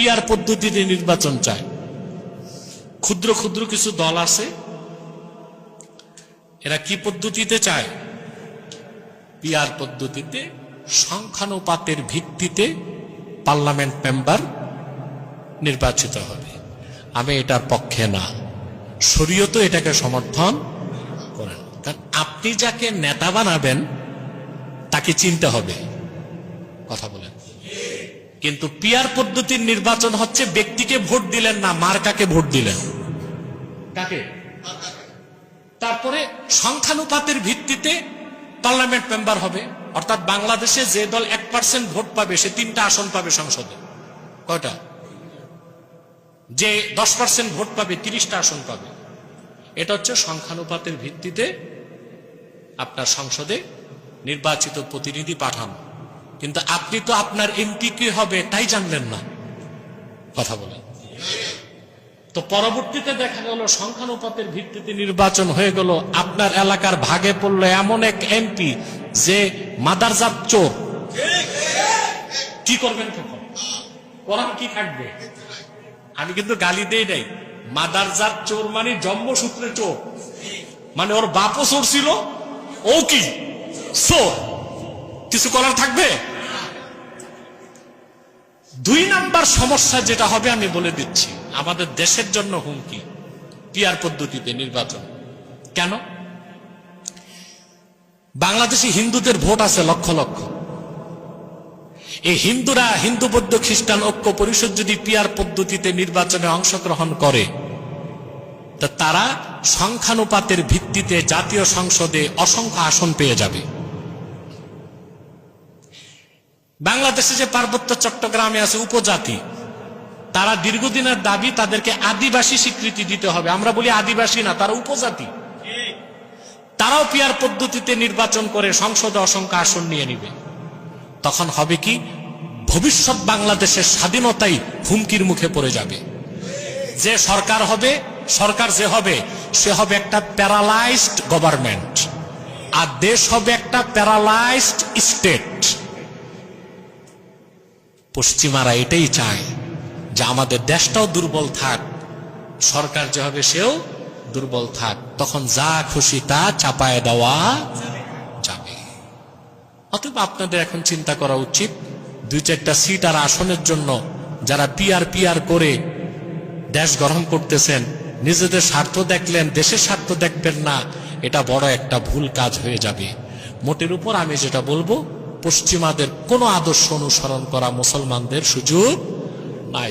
Peer পদ্ধতিতে নির্বাচন চায়। ক্ষুদ্র ক্ষুদ্র কিছু দল আছে, এরা কি পদ্ধতিতে চায়? পিয়ার পদ্ধতিতে, সংখ্যানুপাতের ভিত্তিতে পার্লামেন্ট মেম্বার নির্বাচিত হবে। আমি এটার পক্ষে না। শরীয়ত এটাকে সমর্থন করেন কারণ আপনি যাকে নেতা বানাবেন, তাকে চিনতে হবে। কথা বলেন। কিন্তু পিয়ার পদ্ধতির নির্বাচন হচ্ছে ব্যক্তিকে ভোট দিলেন না, মার্কাকে ভোট দিলেন। কাকে? তারপরে সংখ্যানুপাতের ভিত্তিতে পার্লামেন্ট মেম্বার হবে, অর্থাৎ বাংলাদেশে যে দল এক পার্সেন্ট ভোট পাবে, সে তিনটা আসন পাবে সংসদে। কয়টা? যে দশ পার্সেন্ট ভোট পাবে, তিরিশটা আসন পাবে। এটা হচ্ছে সংখ্যানুপাতের ভিত্তিতে আপনার সংসদে নির্বাচিত প্রতিনিধি পাঠানো। কিন্তু আপনি তো আপনার এমপি কি হবে, তাই জানলেন না। কথা বলেন। তো পরবর্তীতে দেখা গেল, সংখ্যানুপাতের ভিত্তিতে নির্বাচন হয়ে গেল। আপনার এলাকার ভাগে পড়ল এমন এক এমপি যে মাদারজাত চোর। কি করবেন তখন? কোরআন কি থাকবে আমি কিন্তু গালি দেই নাই। মাদারজাত চোর মানে জন্মসূত্রে চোর। মানে ওর বাপও চোর ছিল, ও কি? চোর। কিছু করার থাকবে? দুই নাম্বার সমস্যা যেটা হবে আমি বলে দিচ্ছি, আমাদের দেশের জন্য হুমকি, পিয়ার পদ্ধতিতে নির্বাচন। কেন? বাংলাদেশে হিন্দুদের ভোট আছে লক্ষ লক্ষ। এই হিন্দুরা, হিন্দু বৌদ্ধ খ্রিস্টান ঐক্য পরিষদ যদি পিয়ার পদ্ধতিতে নির্বাচনে অংশগ্রহণ করে, তা তারা সংখ্যানুপাতের ভিত্তিতে জাতীয় সংসদে অসংখ্য আসন পেয়ে যাবে। বাংলাদেশে যে পার্বত্য চট্টগ্রামে আছে উপজাতি, তারা দীর্ঘদিনের দাবি তাদেরকে আদিবাসী স্বীকৃতি দিতে হবে। আমরা বলি আদিবাসী না, তারা উপজাতি। তারাও পিয়ার পদ্ধতিতে নির্বাচন করে সংসদে অসংখ্য আসন নিয়ে নিবে। তখন হবে কি? ভবিষ্যৎ বাংলাদেশের স্বাধীনতাই হুমকির মুখে পড়ে যাবে। যে সরকার হবে, সরকার যে হবে, সে হবে একটা প্যারালাইজড গভর্নমেন্ট। আর দেশ হবে একটা প্যারালাইজড স্টেট। পশ্চিমারা এটাই চায় যে আমাদের দেশটাও দুর্বল থাক, সরকার যে হবে সেও দুর্বল থাক, তখন যা খুশি তা চাপায় দেওয়া যাবে। অতএব আপনাদের এখন চিন্তা করা উচিত, দুই চারটা সিট আর আসনের জন্য যারা পিয়ার পিয়ার করে দেশ গ্রহণ করতেছেন, নিজেদের স্বার্থ দেখলেন, দেশের স্বার্থ দেখবেন না, এটা বড় একটা ভুল কাজ হয়ে যাবে। মোটের উপর আমি যেটা বলব পশ্চিমাদের কোনো আদর্শ অনুসরণ করা মুসলমানদের সুযোগ নাই।